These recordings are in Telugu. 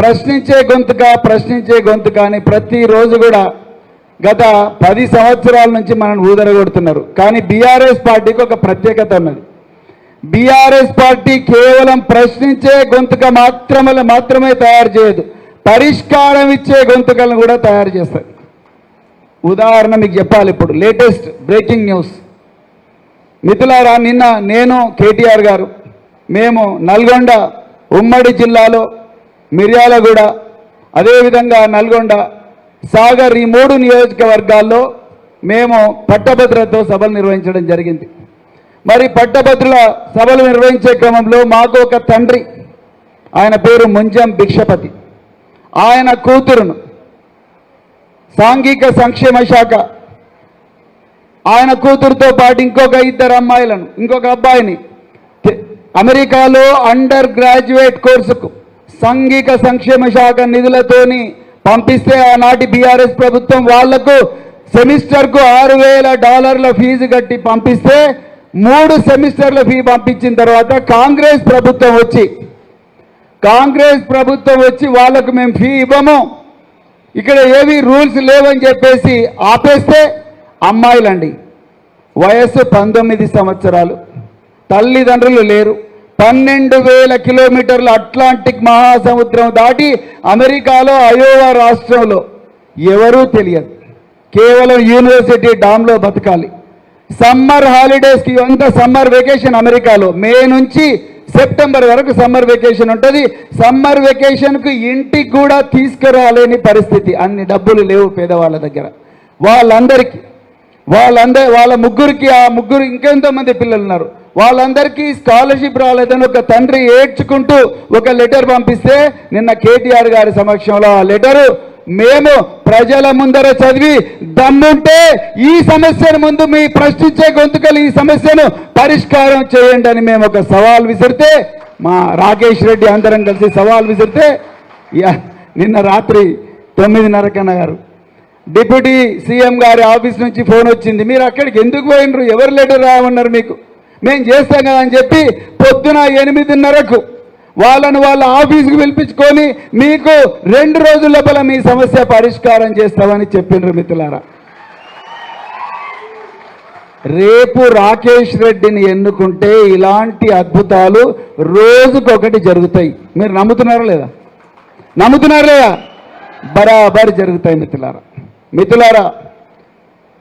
ప్రశ్నించే గొంతుక ప్రశ్నించే గొంతుక అని ప్రతిరోజు కూడా గత పది సంవత్సరాల నుంచి మనల్ని ఊదరగొడుతున్నారు. కానీ బీఆర్ఎస్ పార్టీకి ఒక ప్రత్యేకత ఉన్నది. బీఆర్ఎస్ పార్టీ కేవలం ప్రశ్నించే గొంతుక మాత్రమే మాత్రమే తయారు చేయదు. పరిష్కారం ఇచ్చే గొంతుకలను కూడా తయారు చేస్తారు. ఉదాహరణ మీకు చెప్పాలి ఇప్పుడు. Latest breaking news. మిథులారా నిన్న నేను కేటీఆర్ గారు మేము నల్గొండ ఉమ్మడి జిల్లాలో మిర్యాలగూడ అదేవిధంగా నల్గొండ సాగర్ ఈ మూడు నియోజకవర్గాల్లో మేము పట్టభద్రతో సభలు నిర్వహించడం జరిగింది. మరి పట్టభద్రుల సభలు నిర్వహించే క్రమంలో మాకు ఒక తండ్రి ఆయన పేరు ముంజం భిక్షపతి. ఆయన కూతురును సాంఘిక సంక్షేమ శాఖ. ఆయన కూతురుతో పాటు ఇంకొక ఇద్దరు అమ్మాయిలను ఇంకొక అబ్బాయిని. అమెరికాలో అండర్ గ్రాడ్యుయేట్ కోర్సుకు సాంఘిక సంక్షేమ శాఖ నిధులతోని పంపిస్తే ఆనాటి బీఆర్ఎస్ ప్రభుత్వం వాళ్ళకు సెమిస్టర్కు ఆరు వేల డాలర్ల ఫీజు కట్టి పంపిస్తే మూడు సెమిస్టర్ల ఫీ పంపించిన తర్వాత కాంగ్రెస్ ప్రభుత్వం వచ్చి కాంగ్రెస్ ప్రభుత్వం వచ్చి వాళ్ళకు మేము ఫీ ఇవ్వము. ఇక్కడ ఏవి రూల్స్ లేవని చెప్పేసి ఆపేస్తే అమ్మాయిలండి. వయస్సు పంతొమ్మిది సంవత్సరాలు. తల్లిదండ్రులు లేరు. పన్నెండు వేల కిలోమీటర్ల అట్లాంటిక్ మహాసముద్రం దాటి అమెరికాలో అయోవా రాష్ట్రంలో. ఎవరూ తెలియదు. కేవలం యూనివర్సిటీ డామ్లో బతకాలి. సమ్మర్ హాలిడేస్కి అంత సమ్మర్ వెకేషన్ అమెరికాలో. మే నుంచి సెప్టెంబర్ వరకు సమ్మర్ వెకేషన్ ఉంటుంది. సమ్మర్ వెకేషన్కు ఇంటికి కూడా తీసుకురాలేని పరిస్థితి. అన్ని డబ్బులు లేవు పేదవాళ్ళ దగ్గర. వాళ్ళందరికీ వాళ్ళందరి వాళ్ళ ముగ్గురికి ఆ ముగ్గురు ఇంకెంతో మంది పిల్లలు ఉన్నారు వాళ్ళందరికీ స్కాలర్షిప్ రాలేదని ఒక తండ్రి ఏడ్చుకుంటూ ఒక లెటర్ పంపిస్తే నిన్న కేటీఆర్ గారి సమక్షంలో ఆ లెటరు మేము ప్రజల ముందర చదివి దమ్ముంటే ఈ సమస్యను ముందు మీ ప్రశ్నించే గొంతుకలు ఈ సమస్యను పరిష్కారం చేయండి అని మేము ఒక సవాల్ విసిరితే మా రాకేష్ రెడ్డి అందరం కలిసి సవాల్ విసిరితే యా, నిన్న రాత్రి తొమ్మిదిన్నర కన్నా గారు డిప్యూటీ సీఎం గారి ఆఫీస్ నుంచి ఫోన్ వచ్చింది. మీరు అక్కడికి ఎందుకు పోయినరు? ఎవరు లెటర్ రావన్నారు మీకు? మేము చేస్తాం కదా అని చెప్పి పొద్దున ఎనిమిదిన్నరకు వాళ్ళను వాళ్ళ ఆఫీస్కి పిలిపించుకొని మీకు రెండు రోజుల లోపల మీ సమస్య పరిష్కారం చేస్తామని చెప్పిండ్రు మిత్రులారా. రేపు రాకేష్ రెడ్డిని ఎన్నుకుంటే ఇలాంటి అద్భుతాలు రోజుకొకటి జరుగుతాయి. మీరు నమ్ముతున్నారా లేదా? నమ్ముతున్నారా లేదా? బరాబర్ జరుగుతాయి మిత్రులారా. మిత్రులారా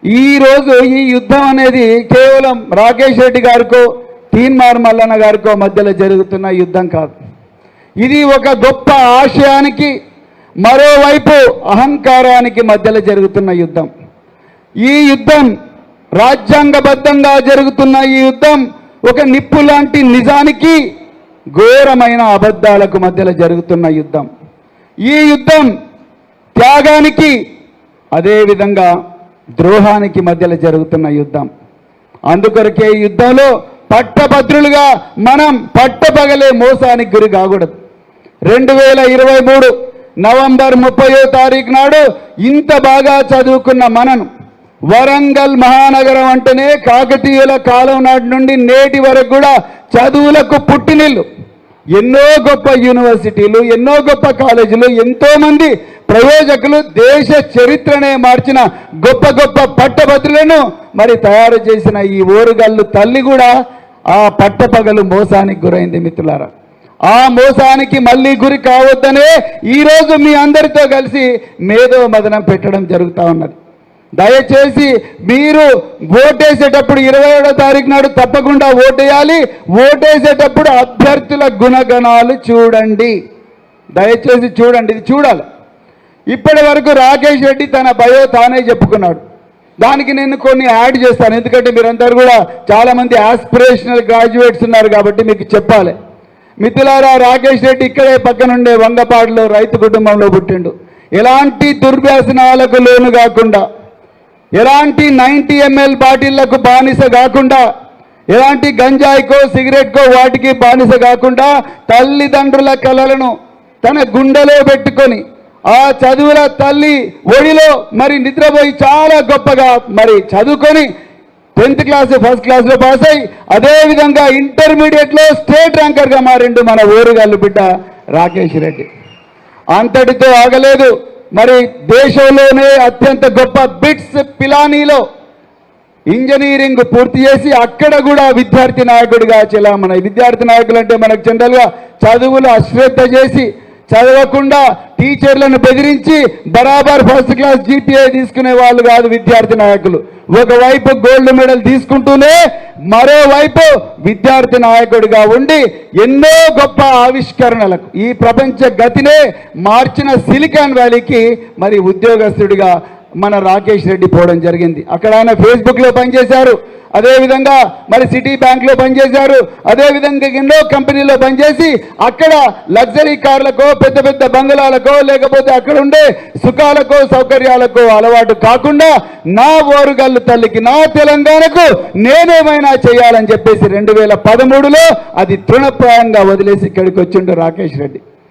ఈరోజు ఈ యుద్ధం అనేది కేవలం రాకేష్ రెడ్డి గారికో తీన్మార్ మల్లన్న గారికో మధ్యలో జరుగుతున్న యుద్ధం కాదు. ఇది ఒక గొప్ప ఆశయానికి మరోవైపు అహంకారానికి మధ్యలో జరుగుతున్న యుద్ధం. ఈ యుద్ధం రాజ్యాంగబద్ధంగా జరుగుతున్న ఈ యుద్ధం ఒక నిప్పు లాంటి నిజానికి ఘోరమైన అబద్ధాలకు మధ్యలో జరుగుతున్న యుద్ధం. ఈ యుద్ధం త్యాగానికి అదేవిధంగా ద్రోహానికి మధ్యలో జరుగుతున్న యుద్ధం. అందుకొరకే యుద్ధంలో పట్టభద్రులుగా మనం పట్టపగలే మోసానికి గురి కాకూడదు. రెండు వేల ఇరవై మూడు నవంబర్ ముప్పయో తారీఖు నాడు ఇంత బాగా చదువుకున్న మనను వరంగల్ మహానగరం అంటేనే కాకతీయుల కాలం నాటి నుండి నేటి వరకు కూడా చదువులకు పుట్టినిల్లు. ఎన్నో గొప్ప యూనివర్సిటీలు ఎన్నో గొప్ప కాలేజీలు ఎంతోమంది ప్రయోజకులు దేశ చరిత్రనే మార్చిన గొప్ప గొప్ప పట్టభద్రులను మరి తయారు చేసిన ఈ ఓరుగల్లు తల్లి కూడా ఆ పట్టపగలు మోసానికి గురైంది మిత్రులారా. ఆ మోసానికి మళ్ళీ గురి కావద్దనే ఈరోజు మీ అందరితో కలిసి మేధో మదనం పెట్టడం జరుగుతూ ఉన్నది. దయచేసి మీరు ఓటేసేటప్పుడు ఇరవై ఏడో తారీఖు నాడు తప్పకుండా ఓటేయాలి. ఓటేసేటప్పుడు అభ్యర్థుల గుణగణాలు చూడండి. దయచేసి చూడండి ఇది చూడాలి. ఇప్పటి వరకు రాకేష్ రెడ్డి తన భయో తానే చెప్పుకున్నాడు. దానికి నేను కొన్ని యాడ్ చేస్తాను. ఎందుకంటే మీరందరూ కూడా చాలామంది ఆస్పిరేషనల్ గ్రాడ్యుయేట్స్ ఉన్నారు కాబట్టి మీకు చెప్పాలి. మిథులారా రాకేష్ రెడ్డి ఇక్కడే పక్కనుండే వంగపాడులో రైతు కుటుంబంలో పుట్టిండు. ఎలాంటి దుర్వ్యాసనాలకు లోను కాకుండా ఎలాంటి నైంటీ ఎంఎల్ బాటిళ్ళకు బానిస కాకుండా ఎలాంటి గంజాయికో సిగరెట్కో వాటికి బానిస కాకుండా తల్లిదండ్రుల కలలను తన గుండెలో పెట్టుకొని ఆ చదువుల తల్లి ఒడిలో మరి నిద్రపోయి చాలా గొప్పగా మరి చదువుకొని టెన్త్ క్లాస్ ఫస్ట్ క్లాస్లో పాస్ అయ్యి అదేవిధంగా ఇంటర్మీడియట్లో స్టేట్ ర్యాంకర్గా మారిండు మన ఊరుగల్లు బిడ్డ రాకేష్ రెడ్డి. అంతటితో ఆగలేదు. మరి దేశంలోనే అత్యంత గొప్ప బిట్స్ పిలానీలో ఇంజనీరింగ్ పూర్తి చేసి అక్కడ కూడా విద్యార్థి నాయకుడిగా మన విద్యార్థి నాయకులు అంటే మనకు జనరల్గా చదువులు అశ్రద్ధ చేసి చదవకుండా టీచర్లను బెదిరించి బరాబర్ ఫస్ట్ క్లాస్ జీపీఐ తీసుకునే వాళ్ళు కాదు విద్యార్థి నాయకులు. ఒకవైపు గోల్డ్ మెడల్ తీసుకుంటూనే మరోవైపు విద్యార్థి నాయకుడిగా ఉండి ఎన్నో గొప్ప ఆవిష్కరణలకు ఈ ప్రపంచ గతినే మార్చిన సిలికాన్ వ్యాలీకి మరి ఉద్యోగస్తుడిగా మన రాకేష్ రెడ్డి పోవడం జరిగింది. అక్కడ ఆయన ఫేస్బుక్లో పనిచేశారు. అదేవిధంగా మరి సిటీ బ్యాంక్లో పనిచేశారు. అదేవిధంగా ఎన్నో కంపెనీలో పనిచేసి అక్కడ లగ్జరీ కార్లకో పెద్ద పెద్ద బంగళాలకో లేకపోతే అక్కడ ఉండే సుఖాలకో సౌకర్యాలకో అలవాటు కాకుండా నా ఓరుగల్లు తల్లికి నా తెలంగాణకు నేనేమైనా చేయాలని చెప్పేసి రెండు వేల పదమూడులో అది తృణప్రాయంగా వదిలేసి ఇక్కడికి వచ్చిండు రాకేష్ రెడ్డి.